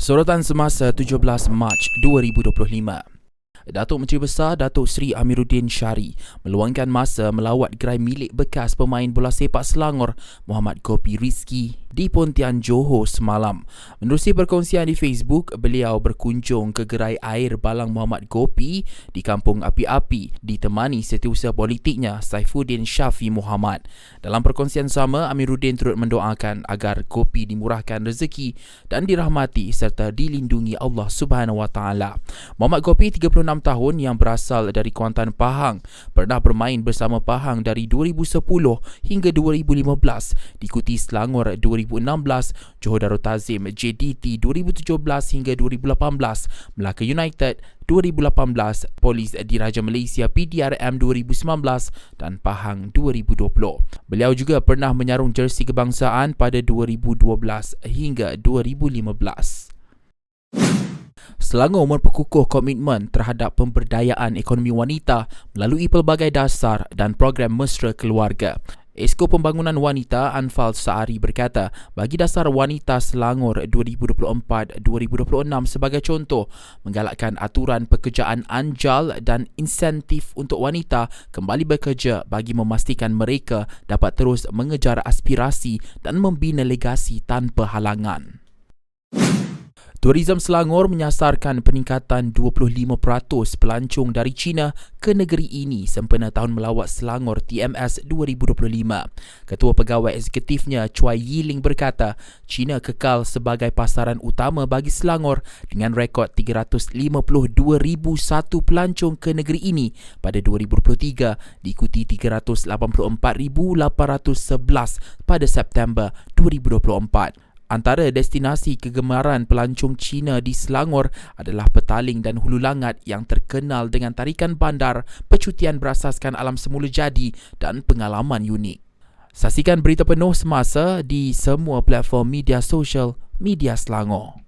Sorotan semasa 17 Mac 2025 Datuk Menteri Besar Datuk Seri Amiruddin Syari meluangkan masa melawat gerai milik bekas pemain bola sepak Selangor Muhammad Gopi Rizki di Pontian Johor semalam. Menerusi perkongsian di Facebook, beliau berkunjung ke gerai air Balang Muhammad Gopi di Kampung Api-Api ditemani setiausaha politiknya Saifuddin Syafi Muhammad. Dalam perkongsian sama, Amiruddin turut mendoakan agar Gopi dimurahkan rezeki dan dirahmati serta dilindungi Allah Subhanahu Wa Taala. Muhammad Gopi 36 tahun yang berasal dari Kuantan Pahang pernah bermain bersama Pahang dari 2010 hingga 2015 diikuti Selangor 2016, Johor Darul Tazim JDT 2017 hingga 2018, Melaka United 2018, Polis Diraja Malaysia PDRM 2019 dan Pahang 2020. Beliau juga pernah menyarung jersey kebangsaan pada 2012 hingga 2015. Selangor memperkukuh komitmen terhadap pemberdayaan ekonomi wanita melalui pelbagai dasar dan program mesra keluarga. Esko Pembangunan Wanita Anfal Saari berkata, bagi dasar wanita Selangor 2024-2026 sebagai contoh, menggalakkan aturan pekerjaan anjal dan insentif untuk wanita kembali bekerja bagi memastikan mereka dapat terus mengejar aspirasi dan membina legasi tanpa halangan. Tourism Selangor menyasarkan peningkatan 25% pelancong dari China ke negeri ini sempena tahun melawat Selangor TMS 2025. Ketua Pegawai Eksekutifnya Chua Yiling berkata, China kekal sebagai pasaran utama bagi Selangor dengan rekod 352,001 pelancong ke negeri ini pada 2023 diikuti 384,811 pada September 2024. Antara destinasi kegemaran pelancong Cina di Selangor adalah Petaling dan Hulu Langat yang terkenal dengan tarikan bandar, percutian berasaskan alam semula jadi dan pengalaman unik. Saksikan berita penuh semasa di semua platform media sosial Media Selangor.